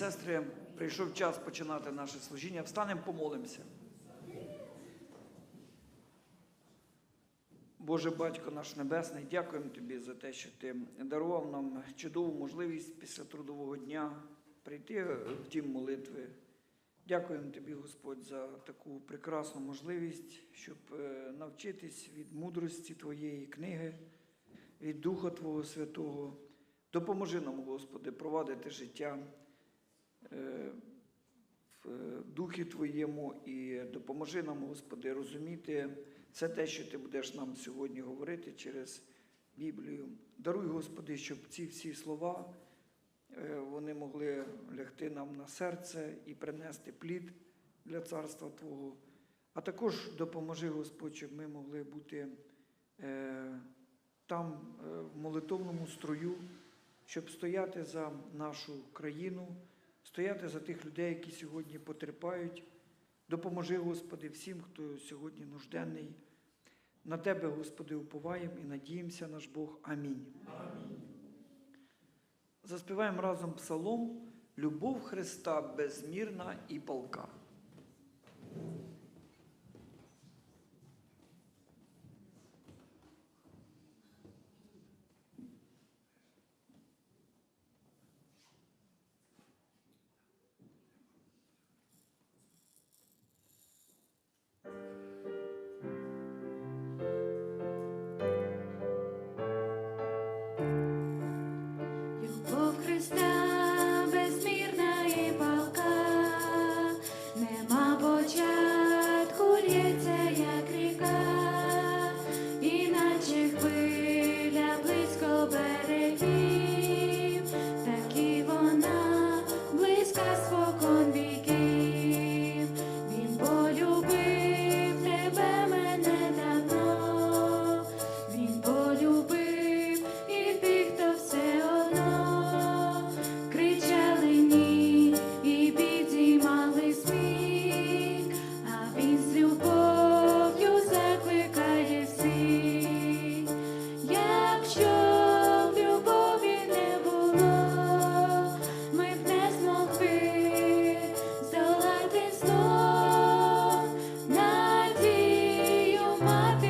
сестри, прийшов час починати наше служіння. Встанемо, помолимося. Боже Батько наш Небесний, дякуємо Тобі за те, що Ти дарував нам чудову можливість після трудового дня прийти в дім молитви. Дякуємо Тобі, Господь, за таку прекрасну можливість, щоб е, навчитись від мудрості Твоєї книги, від Духа Твого Святого. Допоможи нам, Господи, провадити життя в е, Духі Твоєму і допоможи нам, Господи, розуміти все те, що Ти будеш нам сьогодні говорити через Біблію. Даруй, Господи, щоб ці всі слова е, вони могли лягти нам на серце і принести плід для царства Твого. А також допоможи, Господь, щоб ми могли бути е, там, е, в молитовному строю, щоб стояти за нашу країну, стояти за тих людей, які сьогодні потерпають. Допоможи, Господи, всім, хто сьогодні нужденний. На Тебе, Господи, уповаємо і надіємося, наш Бог. Амінь. Заспіваємо разом псалом Любов Христа безмірна і палка. my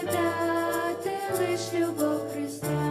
читати лиш любов Христа.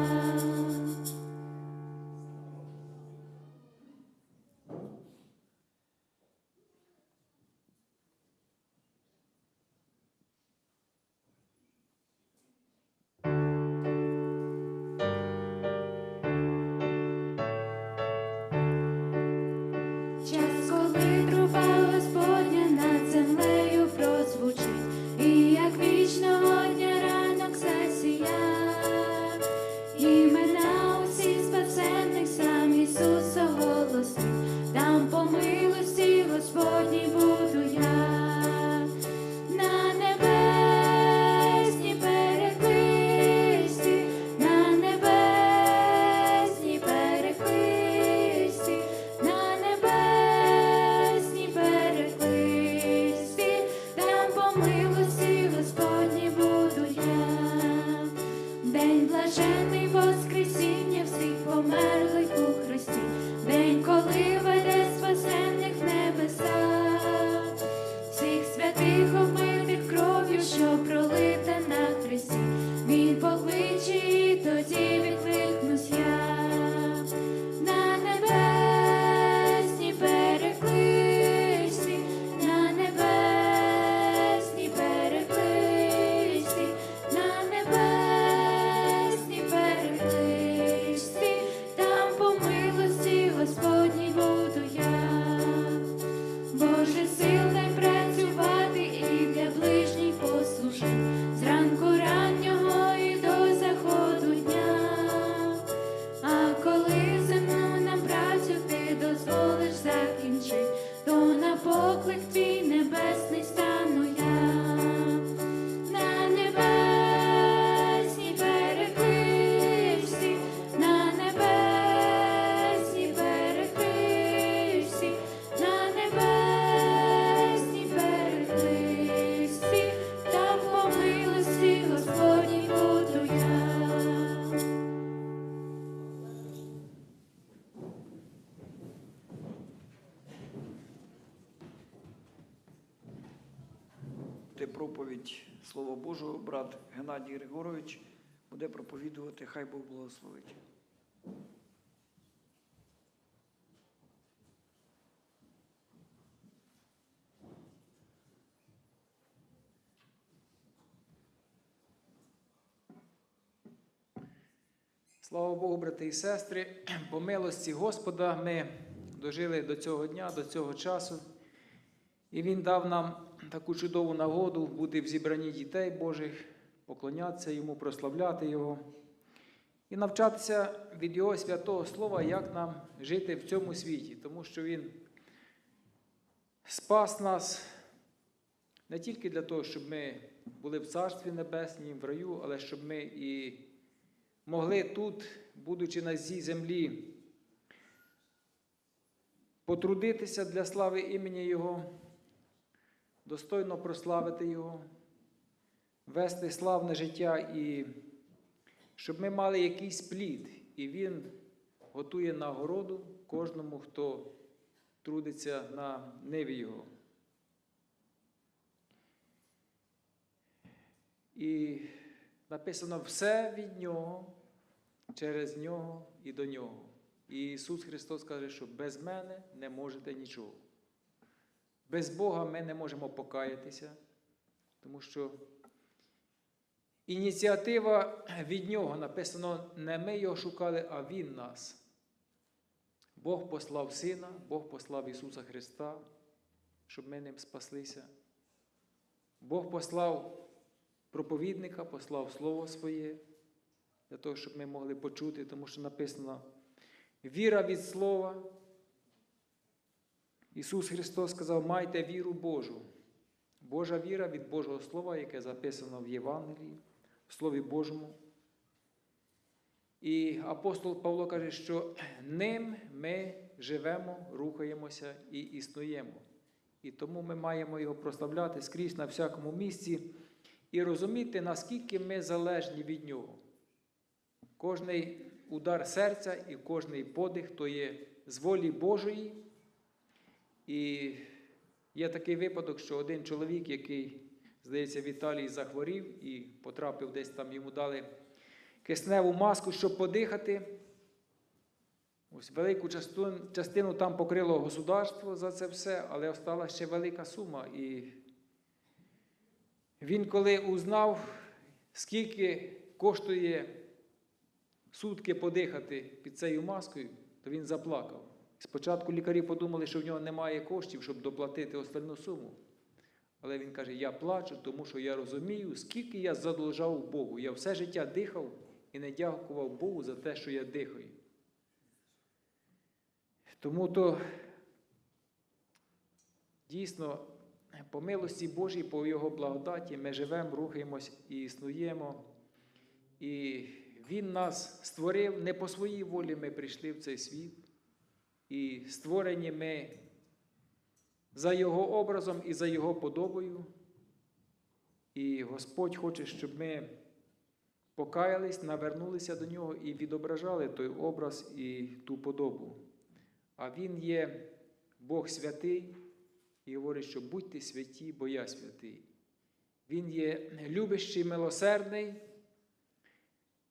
Проповідь Слова Божого, брат Геннадій Григорович буде проповідувати, хай Бог благословить. Слава Богу, брати і сестри, по милості Господа ми дожили до цього дня, до цього часу. І Він дав нам таку чудову нагоду бути в зібранні дітей Божих, поклонятися Йому, прославляти Його і навчатися від Його святого Слова, як нам жити в цьому світі, тому що Він спас нас не тільки для того, щоб ми були в Царстві Небесній, в раю, але щоб ми і могли тут, будучи на цій землі, потрудитися для слави імені Його, достойно прославити Його, вести славне життя і щоб ми мали якийсь плід, і Він готує нагороду кожному, хто трудиться на ниві Його. І написано все від Нього, через Нього і до Нього. І Ісус Христос каже, що без мене не можете нічого. Без Бога ми не можемо покаятися, тому що ініціатива від Нього написано, не ми його шукали, а Він нас. Бог послав Сина, Бог послав Ісуса Христа, щоб ми ним спаслися. Бог послав проповідника, послав Слово Своє, для того, щоб ми могли почути, тому що написано віра від Слова. Ісус Христос сказав, майте віру Божу. Божа віра від Божого Слова, яке записано в Євангелії, в Слові Божому. І апостол Павло каже, що ним ми живемо, рухаємося і існуємо. І тому ми маємо його прославляти скрізь на всякому місці і розуміти, наскільки ми залежні від нього. Кожний удар серця і кожний подих то є з волі Божої. І є такий випадок, що один чоловік, який, здається, в Італії захворів і потрапив десь там, йому дали кисневу маску, щоб подихати. Ось велику частину, частину там покрило государство за це все, але осталася ще велика сума. І він, коли узнав, скільки коштує сутки подихати під цією маскою, то він заплакав. Спочатку лікарі подумали, що в нього немає коштів, щоб доплатити остальну суму. Але він каже: я плачу, тому що я розумію, скільки я задолжав Богу. Я все життя дихав і не дякував Богу за те, що я дихаю. Тому то дійсно, по милості Божій, по Його благодаті, ми живемо, рухаємось і існуємо. І Він нас створив не по своїй волі ми прийшли в цей світ. І створені ми за Його образом і за Його подобою. І Господь хоче, щоб ми покаялись, навернулися до Нього і відображали той образ і ту подобу. А Він є Бог святий і говорить, що будьте святі, бо я святий. Він є любящий, милосердний,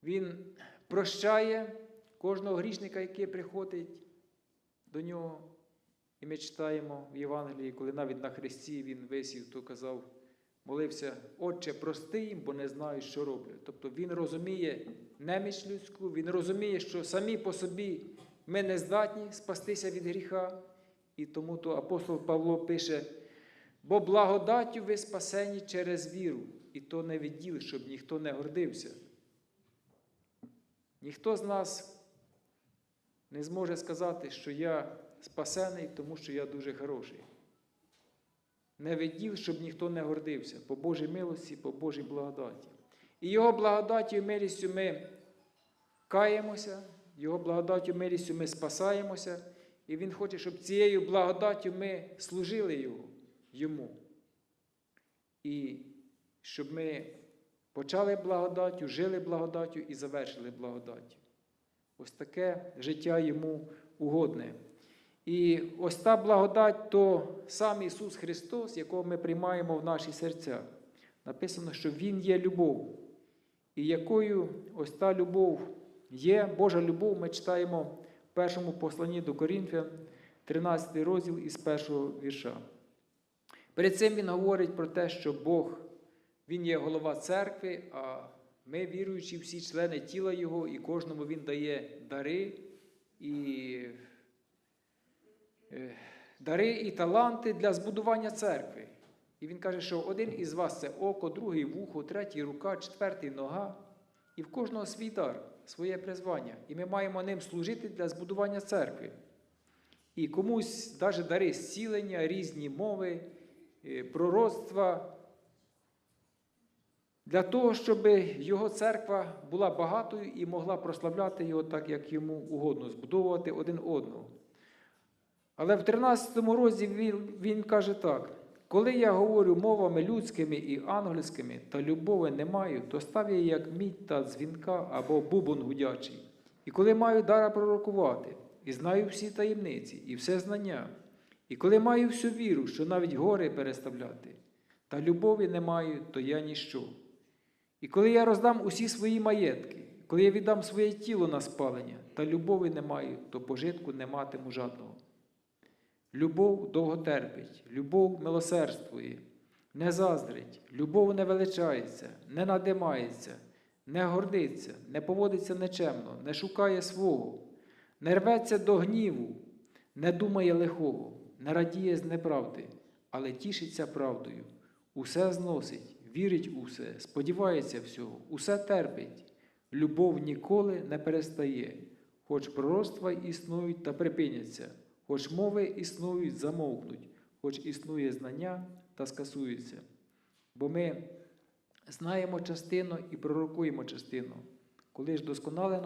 Він прощає кожного грішника, який приходить до нього. І ми читаємо в Євангелії, коли навіть на Христі Він висів, то казав, молився, Отче, прости їм, бо не знають, що роблять. Тобто Він розуміє неміч людську, Він розуміє, що самі по собі ми не здатні спастися від гріха. І тому то апостол Павло пише, бо благодаттю ви спасені через віру, і то не від діл, щоб ніхто не гордився. Ніхто з нас не зможе сказати, що я спасений, тому що я дуже хороший. не відділ, щоб ніхто не гордився, по Божій милості, по Божій благодаті. І Його благодаттю і милістю ми каємося, Його благодаттю і милістю ми спасаємося, і Він хоче, щоб цією благодаттю ми служили Його, Йому. І щоб ми почали благодаттю, жили благодаттю і завершили благодаттю. Ось таке життя йому угодне. І ось та благодать то сам Ісус Христос, якого ми приймаємо в наші серця. Написано, що Він є любов. І якою ось та любов є, Божа любов, ми читаємо в першому посланні до Корінфян, 13 розділ із першого вірша. Перед цим він говорить про те, що Бог, Він є голова церкви, а ми, віруючі, всі члени тіла Його, і кожному Він дає дари і е, дари і таланти для збудування церкви. І він каже, що один із вас це око, другий вухо, третій рука, четвертий нога. І в кожного свій дар, своє призвання. І ми маємо ним служити для збудування церкви. І комусь навіть дари зцілення, різні мови, е, пророцтва, для того, щоб його церква була багатою і могла прославляти його так, як йому угодно, збудовувати один одного. Але в 13 розділі він, він каже так: коли я говорю мовами людськими і ангельськими, та любові не маю, то став я як мідь та дзвінка або бубон гудячий. І коли маю дара пророкувати, і знаю всі таємниці, і все знання, і коли маю всю віру, що навіть гори переставляти, та любові не маю, то я ніщо. І коли я роздам усі свої маєтки, коли я віддам своє тіло на спалення, та любові не маю, то пожитку не матиму жадного. Любов довго терпить, любов милосердствує, не заздрить, любов не величається, не надимається, не гордиться, не поводиться нечемно, не шукає свого, не рветься до гніву, не думає лихого, не радіє з неправди, але тішиться правдою, усе зносить, вірить у все, сподівається всього, усе терпить. Любов ніколи не перестає, хоч пророцтва існують та припиняться, хоч мови існують, замовкнуть, хоч існує знання та скасується. Бо ми знаємо частину і пророкуємо частину. Коли ж досконале